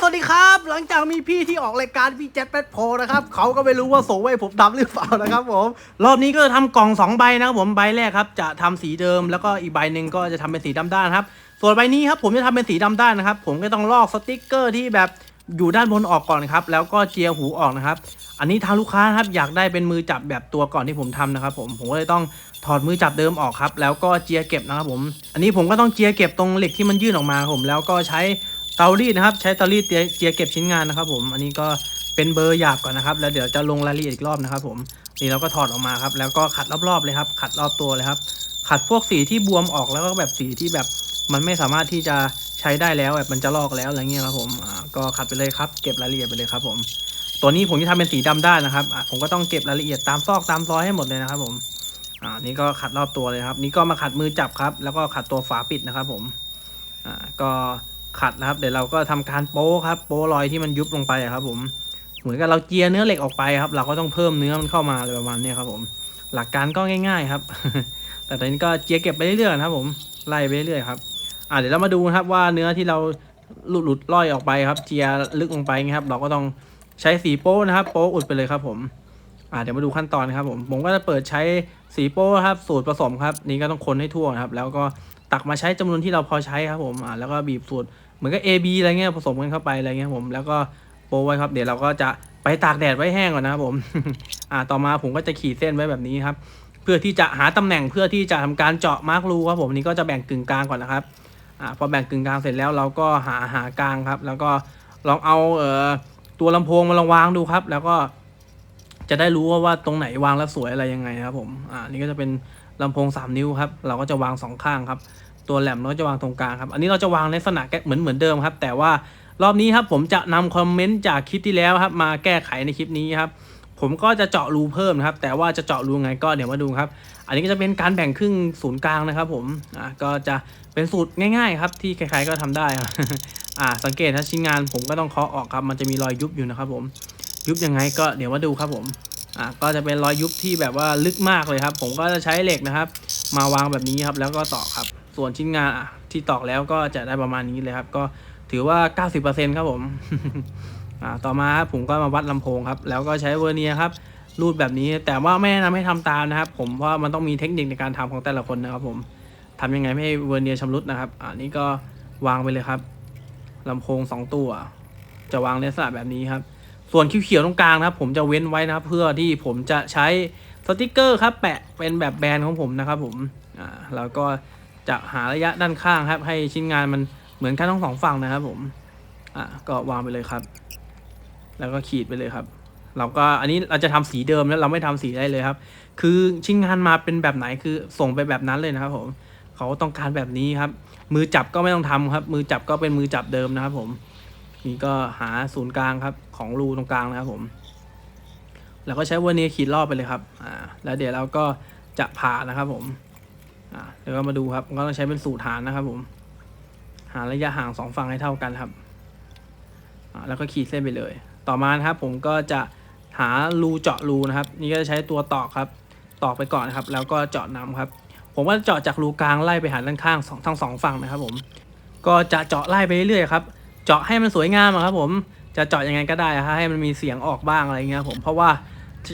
สวัสดีครับ หลังจากมีพี่ที่ออกรายการพี่แจ็คแปดโพนะครับเขาก็ไม่รู้ว่าส่งไว้ผมดำหรือเปล่านะครับผม รอบนี้ก็จะทำกล่องสองใบนะครับผม ใบแรกครับ จะทำสีเดิม แล้วก็อีกใบหนึ่งก็จะทำเป็นสีดำด้านครับ ส่วนใบนี้ครับผมจะทำเป็นสีดำด้านนะครับ ผมก็ต้องลอกสติกเกอร์ที่แบบอยู่ด้านบนออกก่อนครับ แล้วก็เจียหูออกนะครับ อันนี้ทางลูกค้าครับอยากได้เป็นมือจับแบบตัวก่อนที่ผมทำนะครับผม ผมก็เลยต้องถอดมือจับเดิมออกครับ แล้วก็เจียเก็บนะครับผม อันนี้ผมก็ต้องเจียเก็บตรงเหล็กที่มันยื่นออกมาผม แล้วก็ใช้ เตารีดนะครับ ใช้เตารีดเจียเก็บชิ้นงานนะครับ ผมอันนี้ก็เป็นเบอร์หยาบก่อนนะครับ แล้วเดี๋ยวจะลงรายละเอียดอีกรอบนะครับ ผมนี่เราก็ถอดออกมาครับ แล้วก็ขัดรอบๆเลยครับ ขัดรอบตัวเลยครับ ขัดพวกสีที่บวมออกแล้วก็แบบสีที่แบบมันไม่สามารถที่จะใช้ได้แล้วแบบมันจะลอกแล้วอะไรเงี้ยครับผมก็ขัดไปเลยครับ เก็บรายละเอียดไปเลยครับ ผม ตัวนี้ผมจะทำเป็นสีดำได้นะครับผมก็ต้องเก็บรายละเอียดตามซอกตามซอยให้หมดเลยนะครับ ผมอ่านี่ก็ขัดรอบตัวเลยครับ นี่ก็มาขัดมือจับครับ แล้วก็ขัดตัวฝาปิดนะครับ ผมอ่าก็ ขัดนะครับ เดี๋ยวเราก็ทำการโป้ครับ โป้รอยที่มันยุบลงไปครับผมเหมือนกับเราเจียเนื้อเหล็กออกไปครับ เราก็ต้องเพิ่มเนื้อมันเข้ามาเลยประมาณนี้ครับผม หลักการก็ง่าย ๆครับ แต่ตอนนี้ก็เจียเก็บไปเรื่อยๆนะครับ ผมไล่ไปเรื่อยๆครับอ่าเดี๋ยวเรามาดูครับว่าเนื้อที่เราหลุดหลุดล่อยออกไปครับ เจียลึกลงไปนะครับ เราก็ต้องใช้สีโป้นะครับ โป้อุดไปเลยครับ ผมอ่าเดี๋ยวมาดูขั้นตอนครับผมผมก็จะเปิดใช้สีโป้ครับ สูตรผสมครับ นี่ก็ต้องคนให้ทั่วนะครับ แล้วก็ ตักมาใช้จำนวนที่เราพอใช้ครับผมอ่าแล้วก็บีบสูตรเหมือนกับ A B อะไรเงี้ยผสมกันเข้าไปอะไรเงี้ยผมแล้วก็โป้ไว้ครับ เดี๋ยวเราก็จะไปตากแดดไว้แห้งก่อนนะครับผมอ่าต่อมาผมก็จะขีดเส้นไว้แบบนี้ครับ เพื่อที่จะหาตำแหน่งเพื่อที่จะทำการเจาะมาร์กรูครับผมนี่ก็จะแบ่งกึ่งกลางก่อนนะครับอ่าพอแบ่งกึ่งกลางเสร็จแล้วเราก็หาหากลางครับ แล้วก็ลองเอาเอ่อตัวลำโพงมาลองวางดูครับ แล้วก็จะได้รู้ว่าว่าตรงไหนวางแล้วสวยอะไรยังไงนะครับผม อ่า นี่ก็จะเป็น ลำโพง 3 นิ้วครับ เราก็จะวางสองข้างครับ ตัวแหลมเราจะวางตรงกลางครับ อันนี้เราจะวางในลักษณะแกเหมือนเหมือนเดิมครับ แต่ว่ารอบนี้ครับผมจะนำคอมเมนต์จากคลิปที่แล้วครับ มาแก้ไขในคลิปนี้ครับ ผมก็จะเจาะรูเพิ่มครับ แต่ว่าจะเจาะรูไงก็เดี๋ยวมาดูครับ อันนี้ก็จะเป็นการแบ่งครึ่งศูนย์กลางนะครับ ผม อ่าก็จะเป็นสูตรง่าย ๆ ครับ ที่ใครๆก็ทำได้อ่า สังเกตถ้าชิ้นงานผมก็ต้องเคาะออกครับ มันจะมีรอยยุบอยู่นะครับ ผม ยุบยังไงก็เดี๋ยวมาดูครับผม อ่าก็จะเป็นรอยยุบที่แบบว่าลึกมากเลยครับ ผมก็จะใช้เหล็กนะครับ มาวางแบบนี้ครับ แล้วก็ตอกครับ ส่วนชิ้นงานอะที่ตอกแล้วก็จะได้ประมาณนี้เลยครับ ก็ถือว่า 90%ครับผมอ่าต่อมาผมก็มาวัดลำโพงครับ แล้วก็ใช้เวอร์เนียครับรูดแบบนี้แต่ว่าไม่แนะนำให้ทำตามนะครับ ผมเพราะมันต้องมีเทคนิคในการทำของแต่ละคนนะครับผมทำยังไงไม่ให้เวอร์เนียร์ชำรุดนะครับอ่านี่ก็วางไปเลยครับลำโพงสองตัว จะวางในลักษณะแบบนี้ครับ ส่วนเขียวๆตรงกลางนะครับ ผมจะเว้นไว้นะครับ เพื่อที่ผมจะใช้สติกเกอร์ครับแปะเป็นแบบแบรนด์ของผมนะครับผมอ่าแล้วก็จะหาระยะด้านข้างครับ ให้ชิ้นงานมันเหมือนกันทั้งสองฝั่งนะครับผมอ่าก็วางไปเลยครับ แล้วก็ขีดไปเลยครับ เราก็อันนี้เราจะทำสีเดิมแล้วเราไม่ทำสีได้เลยครับ คือชิ้นงานมาเป็นแบบไหนคือส่งไปแบบนั้นเลยนะครับผมเขาต้องการแบบนี้ครับ มือจับก็ไม่ต้องทำครับ มือจับก็เป็นมือจับเดิมนะครับผม นี่ก็หาศูนย์กลางครับของรูตรงกลางนะครับผม แล้วก็ใช้เวอร์เนียขีดรอบไปเลยครับอ่าแล้วเดี๋ยวเราก็จะผ่านะครับผมอ่าเดี๋ยวก็มาดูครับก็ต้องใช้เป็นสูตรหารนะครับผม หาระยะห่างสองฝั่งให้เท่ากันครับอ่าแล้วก็ขีดเส้นไปเลย ต่อมานะครับผมก็จะหารูเจาะรูนะครับ นี่ก็จะใช้ตัวตอกครับ ตอกไปก่อนนะครับ แล้วก็เจาะน้ำครับ ผมว่าเจาะจากรูกลางไล่ไปหาด้านข้างสองทั้งสองฝั่งนะครับผม ก็จะเจาะไล่ไปเรื่อยๆครับ เจาะให้มันสวยงามอะครับผมจะเจาะยังไงก็ได้อะให้มันมีเสียงออกบ้างอะไรเงี้ยผมเพราะว่า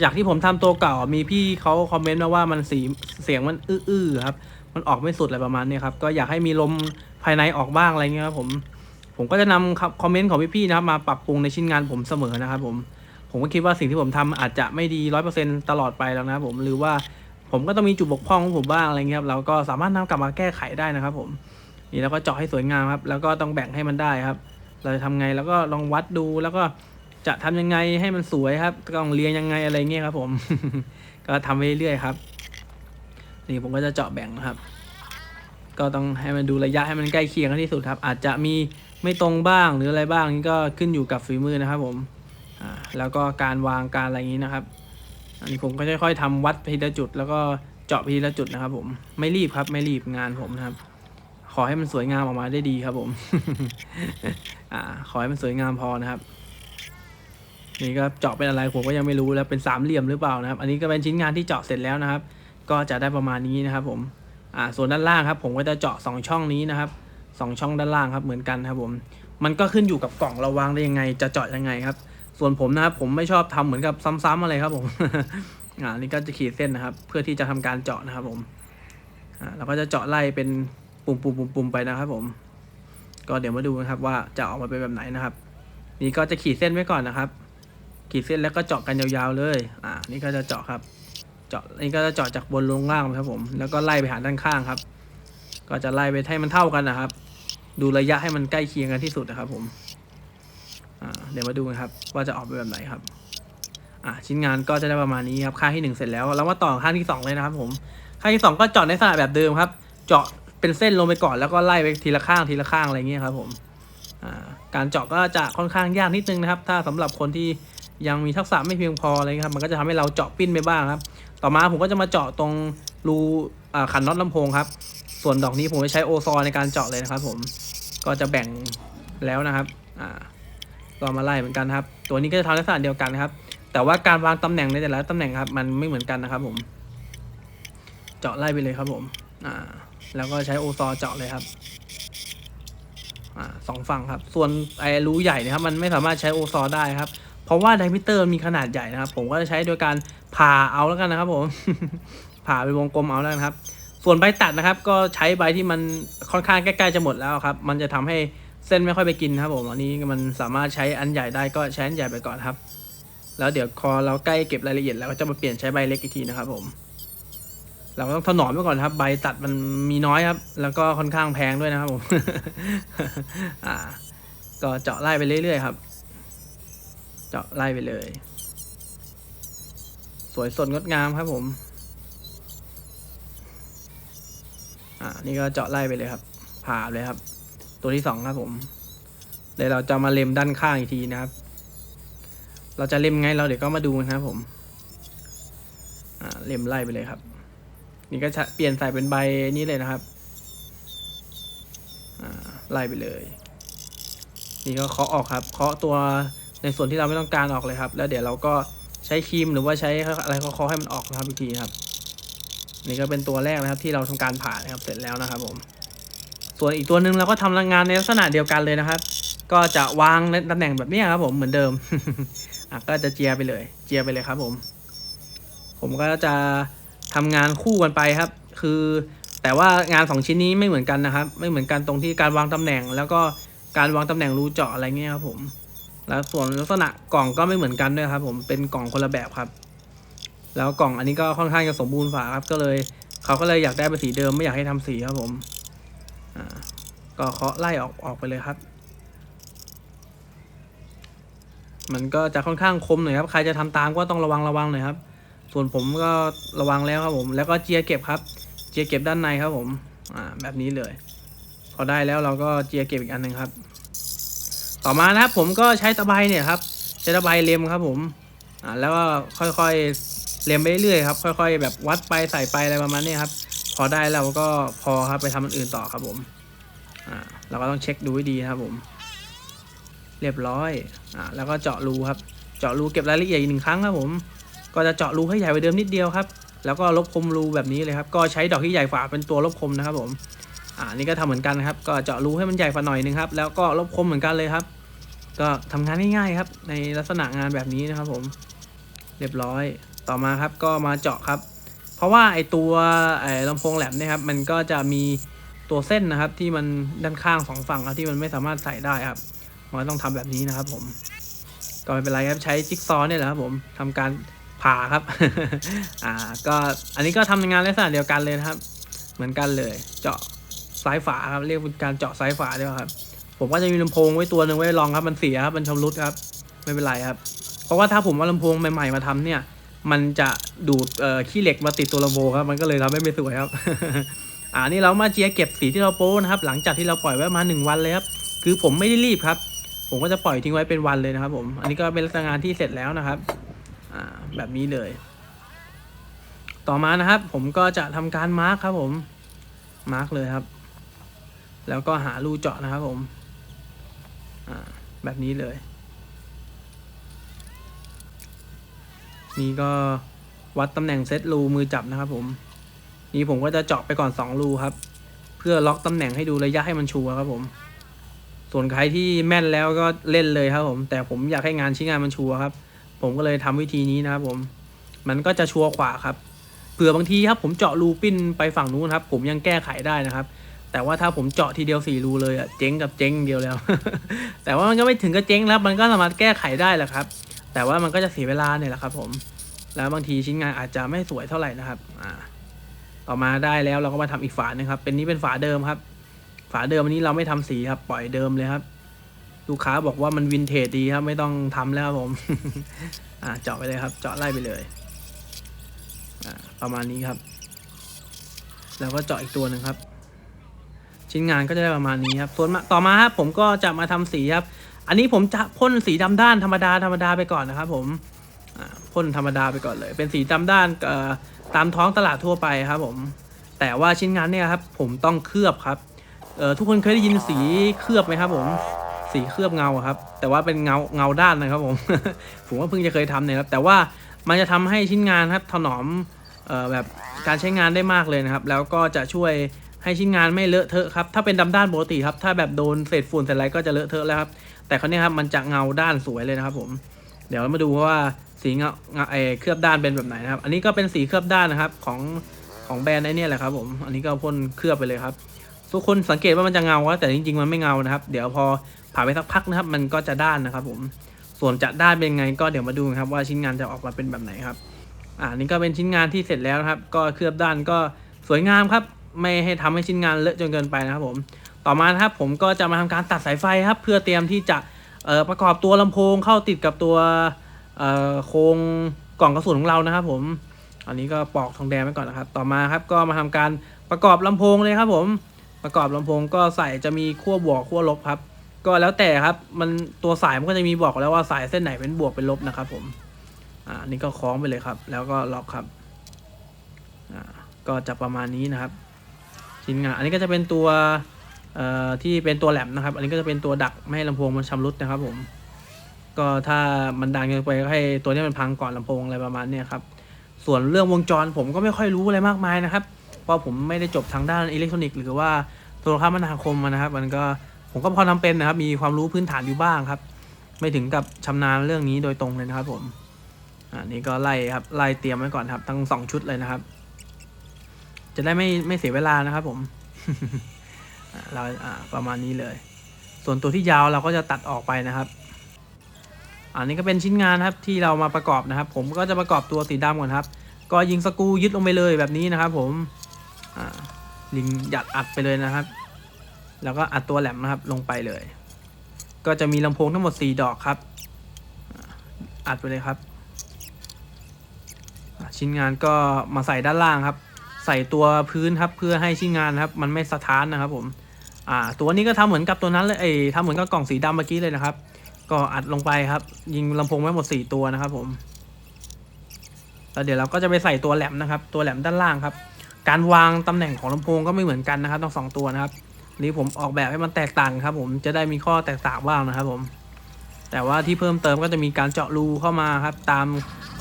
จากที่ผมทำตัวเก่ามีพี่เขาคอมเมนต์มาว่ามันสีเสียงมันอื้อๆครับมันออกไม่สุดอะไรประมาณนี้ครับก็อยากให้มีลมภายในออกบ้างอะไรเงี้ยครับผมผมก็จะนำคอมเมนต์ของพี่ๆนะครับมาปรับปรุงในชิ้นงานผมเสมอนะครับผมผมก็คิดว่าสิ่งที่ผมทำอาจจะไม่ดีร้อยเปอร์เซ็นตลอดไปแล้วนะผมหรือว่าผมก็ต้องมีจุดบกพร่องของผมบ้างอะไรเงี้ยครับเราก็สามารถนำกลับมาแก้ไขได้นะครับผมนี่แล้วก็เจาะให้สวยงามครับแล้วก็ต้องแบ่งให้มันได้ครับ เราจะทำไงแล้วก็ลองวัดดูแล้วก็จะทำยังไงให้มันสวยครับต้องเรียงยังไงอะไรเงี้ยครับ ผม ก็ทำไปเรื่อยๆครับ นี่ผมก็จะเจาะแบ่งนะครับ ก็ต้องให้มันดูระยะให้มันใกล้เคียงกันที่สุดครับ อาจจะมีไม่ตรงบ้างหรืออะไรบ้างนี่ก็ขึ้นอยู่กับฝีมือนะครับ ผมอ่าแล้วก็การวางการอะไรอย่างนี้นะครับ อันนี้ผมก็ค่อยๆทำวัดไปทีละจุด แล้วก็เจาะไปทีละจุดนะครับ ผมไม่รีบครับไม่รีบงานผมนะครับ ขอให้มันสวยงามออกมาได้ดีครับผม อ่า ขอให้มันสวยงามพอนะครับนี่ก็เจาะเป็นอะไรผมก็ยังไม่รู้แล้วเป็นสามเหลี่ยมหรือเปล่านะครับ อันนี้ก็เป็นชิ้นงานที่เจาะเสร็จแล้วนะครับ ก็จะได้ประมาณนี้นะครับ ผม อ่า ส่วนด้านล่างครับ ผมก็จะเจาะสองช่องนี้นะครับสองช่องด้านล่างครับเหมือนกันครับ ผม มันก็ขึ้นอยู่กับกล่องเราวางได้ยังไง จะเจาะยังไงครับ ส่วนผมนะครับ ผมไม่ชอบทำเหมือนกับซ้ำๆอะไรครับ ผม อ่า นี่ก็จะขีดเส้นนะครับ เพื่อที่จะทำการเจาะนะครับ ผม อ่าเราก็จะเจาะไล่เป็น ปุ่มๆๆๆไปนะครับผม ก็เดี๋ยวมาดูนะครับว่าจะออกมาเป็นแบบไหนนะครับ นี่ก็จะขีดเส้นไว้ก่อนนะครับ ขีดเส้นแล้วก็เจาะกันยาวๆเลย อ่า นี่ก็จะเจาะครับ เจาะนี่ก็จะเจาะจากบนลงล่างครับผม แล้วก็ไล่ไปหาด้านข้างครับ ก็จะไล่ไปให้มันเท่ากันนะครับ ดูระยะให้มันใกล้เคียงกันที่สุดนะครับ ผม อ่า เดี๋ยวมาดูกันครับ ว่าจะออกเป็นแบบไหนครับอ่าชิ้นงานก็จะได้ประมาณนี้ครับข้างที่หนึ่งเสร็จแล้วแล้วมาต่อข้างที่สองเลยนะครับผมข้างที่สองก็เจาะในลักษณะแบบเดิมครับ เจาะ เป็นเส้นลงไปก่อนแล้วก็ไล่ไปทีละข้างทีละข้างอะไรเงี้ยครับผมการเจาะก็จะค่อนข้างยากนิดนึงนะครับ ถ้าสำหรับคนที่ยังมีทักษะไม่เพียงพออะไรเงี้ยครับมันก็จะทำให้เราเจาะปิ้นไปบ้างครับ ต่อมาผมก็จะมาเจาะตรงรูขันน็อตลำโพงครับ ส่วนดอกนี้ผมจะใช้โอซอในการเจาะเลยนะครับ ผมก็จะแบ่งแล้วนะครับอ่าก็มาไล่เหมือนกันครับ ตัวนี้ก็จะทำลักษณะเดียวกันครับ แต่ว่าการวางตำแหน่งในแต่ละตำแหน่งครับ มันไม่เหมือนกันนะครับ ผม เจาะไล่ไปเลยครับผม อ่า แล้วก็ใช้โอซอเจาะเลยครับอ่าสองฝั่งครับ ส่วนไอ้รูใหญ่เนะครับ มันไม่สามารถใช้โอซอได้ครับ เพราะว่าไดมิเตอร์มีขนาดใหญ่นะครับ ผมก็จะใช้โดยการผ่าเอาแล้วกันนะครับผม ผ่าเป็นวงกลมเอาแล้วกันครับ ส่วนใบตัดนะครับ ก็ใช้ใบที่มันค่อนข้างใกล้ๆจะหมดแล้วครับ มันจะทำให้เส้นไม่ค่อยไปกินครับผมอันนี้มันสามารถใช้อันใหญ่ได้ก็ใช้อันใหญ่ไปก่อนครับ แล้วเดี๋ยวพอเราใกล้เก็บรายละเอียดแล้วก็จะมาเปลี่ยนใช้ใบเล็กอีกทีนะครับผม เราก็ต้องถนอมไว้ก่อนครับ ใบตัดมันมีน้อยครับ แล้วก็ค่อนข้างแพงด้วยนะครับผมอ่า ก็เจาะไล่ไปเรื่อยๆครับ เจาะไล่ไปเลย สวยสดงดงามครับผม อ่า นี่ก็เจาะไล่ไปเลยครับ ผ่าเลยครับ ตัวที่สองครับผมเดี๋ยวเราจะมาเล็มด้านข้างอีกทีนะครับ เราจะเล็มไงเราเดี๋ยวก็มาดูนะครับผม อ่า เล็มไล่ไปเลยครับ นี่ก็จะเปลี่ยนใส่เป็นใบนี้เลยนะครับอ่าไล่ไปเลย นี่ก็เคาะออกครับ เคาะตัวในส่วนที่เราไม่ต้องการออกเลยครับ แล้วเดี๋ยวเราก็ใช้ครีมหรือว่าใช้อะไรเคาะให้มันออกนะครับอีกทีครับ นี่ก็เป็นตัวแรกนะครับที่เราทำการผ่านะครับเสร็จแล้วนะครับ ผม ส่วนอีกตัวหนึ่งเราก็ทำงานในลักษณะเดียวกันเลยนะครับ ก็จะวางในตำแหน่งแบบนี้ครับ ผมเหมือนเดิมอะก็จะเจียไปเลย เจียไปเลยครับ ผม ผมก็จะ ทำงานคู่กันไปครับ คือแต่ว่างานสองชิ้นนี้ไม่เหมือนกันนะครับ ไม่เหมือนกันตรงที่การวางตำแหน่ง แล้วก็การวางตำแหน่งรูเจาะอะไรเงี้ยครับผม แล้วส่วนลักษณะกล่องก็ไม่เหมือนกันด้วยครับ ผมเป็นกล่องคนละแบบครับ แล้วกล่องอันนี้ก็ค่อนข้างจะสมบูรณ์ฝาครับ ก็เลยเขาก็เลยอยากได้เป็นสีเดิมไม่อยากให้ทำสีครับผมอ่าก็เคาะไล่ออกออกไปเลยครับ มันก็จะค่อนข้างคมหน่อยครับ ใครจะทำตามก็ต้องระวังระวังหน่อยครับ ส่วนผมก็ระวังแล้วครับผม แล้วก็เจียเก็บครับ เจียเก็บด้านในครับผม อ่า แบบนี้เลย พอได้แล้วเราก็เจียเก็บอีกอันหนึ่งครับ ต่อมานะครับผมก็ใช้ตะไบเนี่ยครับ ใช้ตะไบเล็มครับผม อ่า แล้วก็ค่อยๆเล็มไปเรื่อยๆครับ ค่อย ๆ แบบวัดไปใส่ไปอะไรประมาณนี้ครับ พอได้แล้วก็พอครับไปทำอันอื่นต่อครับผม อ่า เราก็ต้องเช็คดูให้ดีครับผม เรียบร้อย อ่า แล้วก็เจาะรูครับ เจาะรูเก็บรายละเอียดอีกหนึ่งครั้งครับผม ก็จะเจาะรูให้ใหญ่กว่าเดิมนิดเดียวครับ แล้วก็ลบคมรูแบบนี้เลยครับ ก็ใช้ดอกที่ใหญ่ฝาเป็นตัวลบคมนะครับผม อ่า นี่ก็ทำเหมือนกันครับ ก็เจาะรูให้มันใหญ่กว่าหน่อยนึงครับ แล้วก็ลบคมเหมือนกันเลยครับ ก็ทำงานง่ายๆครับ ในลักษณะงานแบบนี้นะครับผม เรียบร้อย ต่อมาครับ ก็มาเจาะครับ เพราะว่าไอตัวไอลำโพงแหลมเนี่ยครับ มันก็จะมีตัวเส้นนะครับที่มันด้านข้างสองฝั่งครับที่มันไม่สามารถใส่ได้ครับมันต้องทำแบบนี้นะครับผม ก็ไม่เป็นไรครับ ใช้จิ๊กซอว์เนี่ยแหละครับผมทำการ ผ่าครับ อ่า ก็อันนี้ก็ทำงานลักษณะเดียวกันเลยนะครับ เหมือนกันเลย เจาะซ้ายฝาครับ เรียกเป็นการเจาะซ้ายฝาด้วยครับ ผมก็จะมีลำโพงไว้ตัวหนึ่งไว้ลองครับ มันเสียครับ มันชำรุดครับ ไม่เป็นไรครับ เพราะว่าถ้าผมเอาลำโพงใหม่ๆมาทำเนี่ย มันจะดูดขี้เหล็กมาติดตัวลำโพงครับ มันก็เลยทำให้ไม่สวยครับอ่านี่เรามาเจียเก็บสีที่เราโป้นะครับ หลังจากที่เราปล่อยไว้มาหนึ่งวันเลยครับ คือผมไม่ได้รีบครับ ผมก็จะปล่อยทิ้งไว้เป็นวันเลยนะครับ ผม อันนี้ก็เป็นลักษณะงานที่เสร็จแล้วนะครับ อ่าแบบนี้เลย ต่อมานะครับ ผมก็จะทำการมาร์คครับผมมาร์คเลยครับ แล้วก็หารูเจาะนะครับผมอ่าแบบนี้เลย นี่ก็วัดตำแหน่งเซตรูมือจับนะครับผมนี่ผมก็จะเจาะไปก่อนสองรูครับ เพื่อล็อกตำแหน่งให้ดูระยะให้มันชัวร์ครับผม ส่วนใครที่แม่นแล้วก็เล่นเลยครับผม แต่ผมอยากให้งานชิ้นงานมันชัวร์ครับ ผมก็เลยทำวิธีนี้นะครับผมมันก็จะชัวร์กว่าครับเผื่อบางทีครับผมเจาะรูปิ้นไปฝั่งนู้นครับ ผมยังแก้ไขได้นะครับ แต่ว่าถ้าผมเจาะทีเดียวสี่รูเลยอะเจ๊งกับเจ๊งเดียวแล้ว แต่ว่ามันก็ไม่ถึงกับเจ๊งแล้วมันก็สามารถแก้ไขได้แหละครับ แต่ว่ามันก็จะเสียเวลาเนี่ยแหละครับ ผม แล้วบางทีชิ้นงานอาจจะไม่สวยเท่าไหร่นะครับอ่าต่อมาได้แล้วเราก็มาทำอีกฝาหนึงครับ เป็นนี้เป็นฝาเดิมครับ ฝาเดิมอันนี้เราไม่ทำสีครับ ปล่อยเดิมเลยครับ ลูกค้าบอกว่ามันวินเทจดีครับ ไม่ต้องทำแล้วครับผม อ่าเจาะไปเลยครับ เจาะไล่ไปเลย อ่าประมาณนี้ครับ แล้วก็เจาะอีกตัวหนึ่งครับ ชิ้นงานก็จะได้ประมาณนี้ครับส่วนมาต่อมาครับผมก็จะมาทำสีครับ อันนี้ผมจะพ่นสีดำด้านธรรมดาธรรมดาไปก่อนนะครับ ผมพ่นธรรมดาไปก่อนเลย เป็นสีดำด้านตามท้องตลาดทั่วไปครับผมแต่ว่าชิ้นงานเนี่ยครับผมต้องเคลือบครับทุกคนเคยได้ยินสีเคลือบไหมครับผม สีเคลือบเงาครับ แต่ว่าเป็นเงาเงาด้านนะครับผมผมว่าเพิ่งจะเคยทำเนี่ยครับ แต่ว่ามันจะทำให้ชิ้นงานครับถนอมออแบบการใช้งานได้มากเลยนะครับ แล้วก็จะช่วยให้ชิ้นงานไม่เลอะเทอะครับ ถ้าเป็นดำด้านปกติครับ ถ้าแบบโดนเศษฝุ่นเศษอะไรก็จะเลอะเทอะแล้วครับ แต่คราวนี้ครับมันจะเงาด้านสวยเลยนะครับผม เดี๋ยวเรามาดูว่าสีเงาเอเคลือบด้านเป็นแบบไหนนะครับ อันนี้ก็เป็นสีเคลือบด้านนะครับของของแบรนด์ไอเนี่ยแหละครับผม อันนี้ก็พ่นเคลือบไปเลยครับ ทุกคนสังเกตว่ามันจะเงาว่าแต่จริงๆมันไม่เงานะครับ เดี๋ยวพอ ผ่าไปสักพักนะครับ มันก็จะด้านนะครับ ผมส่วนจะด้านเป็นไงก็เดี๋ยวมาดูนะครับว่าชิ้นงานจะออกมาเป็นแบบไหนครับ อ่านี่ก็เป็นชิ้นงานที่เสร็จแล้วครับ ก็เคลือบด้านก็สวยงามครับ ไม่ให้ทำให้ชิ้นงานเลอะจนเกินไปนะครับผม ต่อมาครับผมก็จะมาทำการตัดสายไฟครับ เพื่อเตรียมที่จะประกอบตัวลำโพงเข้าติดกับตัวโครงกล่องกระสุนของเรานะครับ ผม อันนี้ก็ปอกทองแดงไว้ก่อนนะครับ ต่อมาครับก็มาทำการประกอบลำโพงเลยครับ ผม ประกอบลำโพงก็ใส่จะมีขั้วบวกขั้วลบครับ ก็แล้วแต่ครับ มันตัวสายมันก็จะมีบอกแล้วว่าสายเส้นไหนเป็นบวกเป็นลบนะครับ ผม อ่านี่ก็คล้องไปเลยครับ แล้วก็ล็อกครับ อ่า ก็จะประมาณนี้นะครับ ชิ้นงาน อันนี้ก็จะเป็นตัว เอ่อ ที่เป็นตัวแหลมนะครับ อันนี้ก็จะเป็นตัวดักไม่ให้ลำโพงมันชำรุดนะครับ ผม ก็ถ้ามันดังเกินไปก็ให้ตัวนี้มันพังก่อนลำโพงอะไรประมาณนี้ครับ ส่วนเรื่องวงจรผมก็ไม่ค่อยรู้อะไรมากมายนะครับ เพราะผมไม่ได้จบทางด้านอิเล็กทรอนิกส์หรือว่าโทรคมนาคมนะครับ มันก็ ผมก็พอทำเป็นนะครับ มีความรู้พื้นฐานอยู่บ้างครับ ไม่ถึงกับชำนาญเรื่องนี้โดยตรงเลยนะครับ ผมอ่านี่ก็ไล่ครับไล่เตรียมไว้ก่อนครับ ทั้งสองชุดเลยนะครับ จะได้ไม่ไม่เสียเวลานะครับ ผมเราประมาณนี้เลย ส่วนตัวที่ยาวเราก็จะตัดออกไปนะครับ อันนี้ก็เป็นชิ้นงานครับที่เรามาประกอบนะครับ ผมก็จะประกอบตัวสีดำก่อนครับ ก็ยิงสกูยึดลงไปเลยแบบนี้นะครับ ผมลิงหยัดอัดไปเลยนะครับ แล้วก็อัดตัวแหลมนะครับลงไปเลย ก็จะมีลำโพงทั้งหมด 4 ดอกครับ อัดไปเลยครับ ชิ้นงานก็มาใส่ด้านล่างครับ ใส่ตัวพื้นครับเพื่อให้ชิ้นงานครับ มันไม่สะท้านนะครับผมอ่าตัวนี้ก็ทำเหมือนกับตัวนั้นเลยเอ้ทำเหมือนกับกล่องสีดำเมื่อกี้เลยนะครับ ก็อัดลงไปครับ ยิงลำโพงไว้หมด 4 ตัวนะครับผมแล้วเดี๋ยวเราก็จะไปใส่ตัวแหลมนะครับ ตัวแหลมด้านล่างครับ การวางตำแหน่งของลำโพงก็ไม่เหมือนกันนะครับทั้งสองตัวนะครับ นี่ผมออกแบบให้มันแตกต่างครับ ผมจะได้มีข้อแตกต่างบ้างนะครับ ผม แต่ว่าที่เพิ่มเติมก็จะมีการเจาะรูเข้ามาครับ ตาม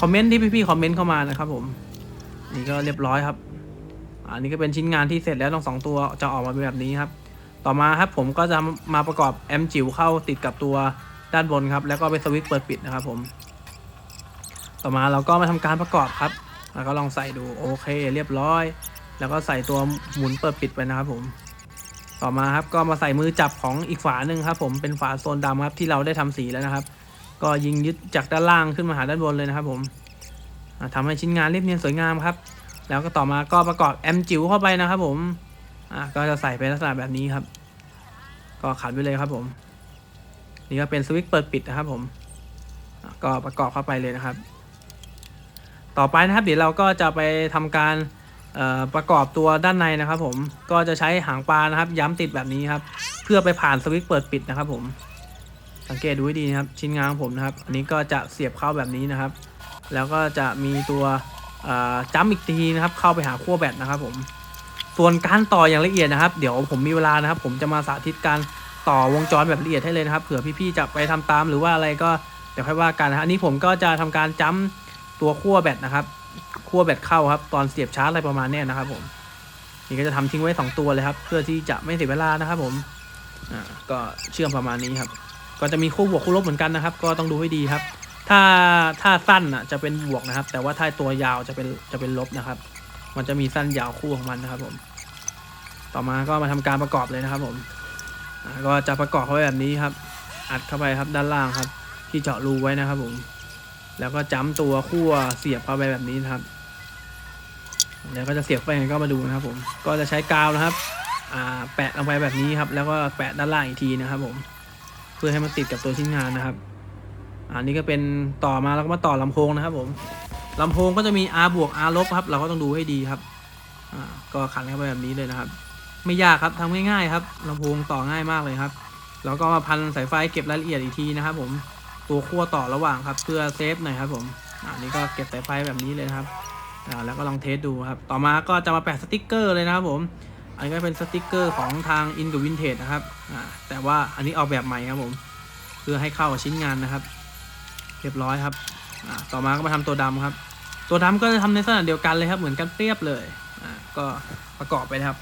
คอมเมนต์ที่พี่ๆคอมเมนต์เข้ามานะครับผมนี่ก็เรียบร้อยครับอันนี้ก็เป็นชิ้นงานที่เสร็จแล้วทั้งสองตัวจะออกมาเป็นแบบนี้ครับ ต่อมาครับผมก็จะมาประกอบแอมป์จิ๋วเข้าติดกับตัวด้านบนครับ แล้วก็เป็นสวิตช์เปิดปิดนะครับผม ต่อมาเราก็มาทำการประกอบครับ แล้วก็ลองใส่ดูโอเค เรียบร้อย แล้วก็ใส่ตัวหมุนเปิดปิดไปนะครับผม ต่อมาครับก็มาใส่มือจับของอีกฝาหนึ่งครับ ผมเป็นฝาโซนดำครับที่เราได้ทำสีแล้วนะครับ ก็ยิงยึดจากด้านล่างขึ้นมาหาด้านบนเลยนะครับ ผมอ่าทำให้ชิ้นงานเรียบเนียนสวยงามครับ แล้วก็ต่อมาก็ประกอบแอมจิ๋วเข้าไปนะครับ ผมก็จะใส่เป็นลักษณะแบบนี้ครับ ก็ขันไปเลยครับ ผม นี่ก็เป็นสวิตช์เปิดปิดนะครับ ผมก็ประกอบเข้าไปเลยนะครับ ต่อไปนะครับ เดี๋ยวเราก็จะไปทำการ ประกอบตัวด้านในนะครับผมก็จะใช้หางปลานะครับ ย้ำติดแบบนี้ครับ เพื่อไปผ่านสวิตช์เปิดปิดนะครับผม สังเกตดูให้ดีนะครับ ชิ้นงานของผมนะครับ อันนี้ก็จะเสียบเข้าแบบนี้นะครับ แล้วก็จะมีตัวจ้ำอีกทีนะครับ เข้าไปหาขั้วแบตนะครับผมส่วนการต่ออย่างละเอียดนะครับ เดี๋ยวผมมีเวลานะครับ ผมจะมาสาธิตการต่อวงจรแบบละเอียดให้เลยนะครับเผื่อพี่ๆจะไปทำตามหรือว่าอะไรก็เดี๋ยวค่อยว่ากันนะอันนี้ผมก็จะทำการจ้ำตัวขั้วแบตนะครับ ขั้วแบตเข้าครับ ตอนเสียบชาร์จอะไรประมาณนี้นะครับผม นี่ก็จะทำทิ้งไว้สองตัวเลยครับ เพื่อที่จะไม่เสียเวลานะครับผมอ่าก็เชื่อมประมาณนี้ครับ ก็จะมีคู่บวกคู่ลบเหมือนกันนะครับ ก็ต้องดูให้ดีครับ ถ้าถ้าสั้นอะจะเป็นบวกนะครับ แต่ว่าถ้าตัวยาวจะเป็นจะเป็นลบนะครับ มันจะมีสั้นยาวคู่ของมันนะครับผม ต่อมาก็มาทำการประกอบเลยนะครับผมก็จะประกอบเข้าไปแบบนี้ครับ อัดเข้าไปครับด้านล่างครับ ที่เจาะรูไว้นะครับผมแล้วก็จ้ำตัวขั้วเสียบเข้าไปแบบนี้นะครับ แล้วก็จะเสียบไปก็มาดูนะครับผมก็จะใช้กาวนะครับอ่าแปะลงไปแบบนี้ครับแล้วก็แปะด้านล่างอีกทีนะครับผมเพื่อให้มันติดกับตัวชิ้นงานนะครับอันนี้ก็เป็นต่อมาแล้วก็มาต่อลำโพงนะครับผมลำโพงก็จะมี R บวก R ลบครับ เราก็ต้องดูให้ดีครับอ่าก็ขันเข้าไปแบบนี้เลยนะครับ ไม่ยากครับทำง่ายๆครับลำโพงต่อง่ายมากเลยครับแล้วก็มาพันสายไฟเก็บรายละเอียดอีกทีนะครับ ผมตัวขั้วต่อระหว่างครับเพื่อเซฟหน่อยครับผมอ่านี่ก็เก็บสายไฟแบบนี้เลยครับ อ่าแล้วก็ลองเทสดูครับ ต่อมาก็จะมาแปะสติกเกอร์เลยนะครับผม อันนี้ก็เป็นสติกเกอร์ของทาง i n กับ Vintage นะครับอ่าแต่ว่าอันนี้ออกแบบใหม่ครับผมเพื่อให้เข้ากับชิ้นงานนะครับ เรียบร้อยครับอ่าต่อมาก็มาทำตัวดำครับ ตัวดำก็จะทำในลักษณะเดียวกันเลยครับ เหมือนกันเปรียบเลยอ่าก็ประกอบไปครับ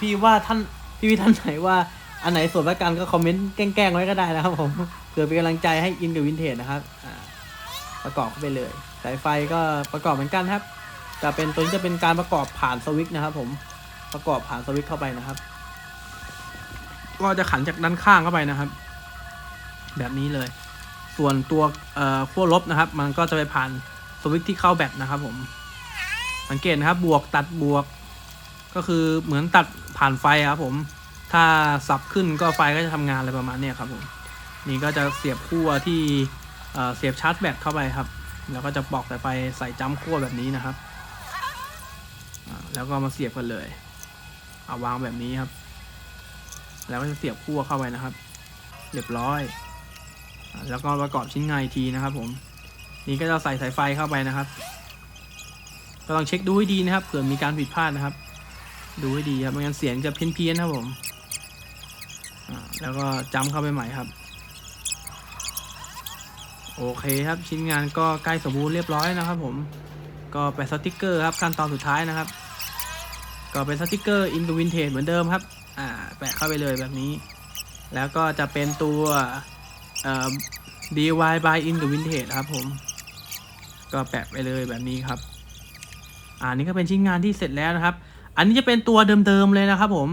พี่ว่าท่านพี่พี่ท่านไหนว่าอันไหนส่วนประกันก็คอมเมนต์แกล้งไว้ก็ได้นะครับผมเพื่อเป็นกำลังใจให้อินกับวินเทจนะครับประกอบเข้าไปเลย สายไฟก็ประกอบเหมือนกันครับ จะเป็นตัวนี้จะเป็นการประกอบผ่านสวิตช์นะครับ ผมประกอบผ่านสวิตช์เข้าไปนะครับ ก็จะขันจากด้านข้างเข้าไปนะครับ แบบนี้เลย ส่วนตัวขั้วลบนะครับ มันก็จะไปผ่านสวิตช์ที่เข้าแบตนะครับ ผม สังเกตนะครับ บวกตัดบวก ก็คือเหมือนตัดผ่านไฟครับ ผม ถ้าสับขึ้นก็ไฟก็จะทำงานอะไรประมาณนี้ครับ ผม นี่ก็จะเสียบขั้วที่เสียบชาร์จแบตเข้าไปครับ แล้วก็จะปอกสายไฟใส่จ้ำขั้วแบบนี้นะครับ แล้วก็มาเสียบกันเลย เอาวางแบบนี้ครับ แล้วก็จะเสียบขั้วเข้าไปนะครับ เรียบร้อยอแล้วก็ประกอบชิ้นงานอีกทีนะครับ ผม นี่ก็จะใส่สายไฟเข้าไปนะครับ ก็ลองเช็คดูให้ดีนะครับ เผื่อมีการผิดพลาดนะครับ ดูให้ดีครับไม่งั้นเสียงจะเพี้ยนๆนะครับผม แล้วก็จำเข้าไปใหม่ครับ โอเคครับชิ้นงานก็ใกล้สมบูรณ์เรียบร้อยนะครับ ผม ก็แปะสติกเกอร์ครับขั้นตอนสุดท้ายนะครับ ก็เป็นสติกเกอร์อินดูวินเทจเหมือนเดิมครับอ่าแปะเข้าไปเลยแบบนี้ แล้วก็จะเป็นตัวเอ่อ DIY by in the vintage ครับผม ก็แปะไปเลยแบบนี้ครับอ่านี่ก็เป็นชิ้นงานที่เสร็จแล้วนะครับ อันนี้จะเป็นตัวเดิมๆเลยนะครับผม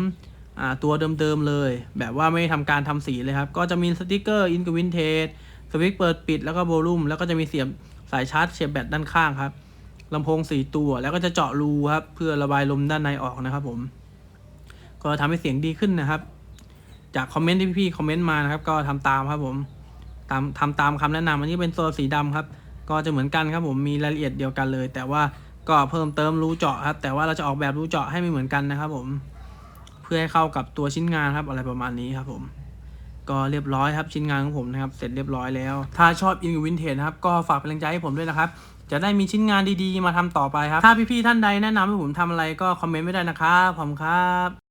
อ่าตัวเดิมๆเลย แบบว่าไม่ทำการทำสีเลยครับ ก็จะมีสติกเกอร์ in the vintage สวิตช์เปิดปิดแล้วก็โวลูมแล้วก็จะมีเสียบสายชาร์จเสียบแบตด้านข้างครับ ลำโพงสี่ตัว แล้วก็จะเจาะรูครับ เพื่อระบายลมด้านในออกนะครับ ผม ก็ทำให้เสียงดีขึ้นนะครับ จากคอมเมนต์ที่พี่ๆคอมเมนต์มานะครับ ก็ทำตามครับ ผมตามทำตามคำแนะนำอันนี้เป็นตัวสีดำครับ ก็จะเหมือนกันครับผมมีรายละเอียดเดียวกันเลย แต่ว่าก็เพิ่มเติมรูเจาะครับ แต่ว่าเราจะออกแบบรูเจาะให้ไม่เหมือนกันนะครับ ผม เพื่อให้เข้ากับตัวชิ้นงานครับ อะไรประมาณนี้ครับ ผมก็เรียบร้อยครับชิ้นงานของผมนะครับ เสร็จเรียบร้อยแล้ว ถ้าชอบอินวินเทจนะครับ ก็ฝากเป็นกำลังใจให้ผมด้วยนะครับ จะได้มีชิ้นงานดีๆ มาทำต่อไปครับ ถ้าพี่ๆท่านใดแนะนำให้ผมทำอะไรก็คอมเมนต์ไว้ได้นะครับผมครับ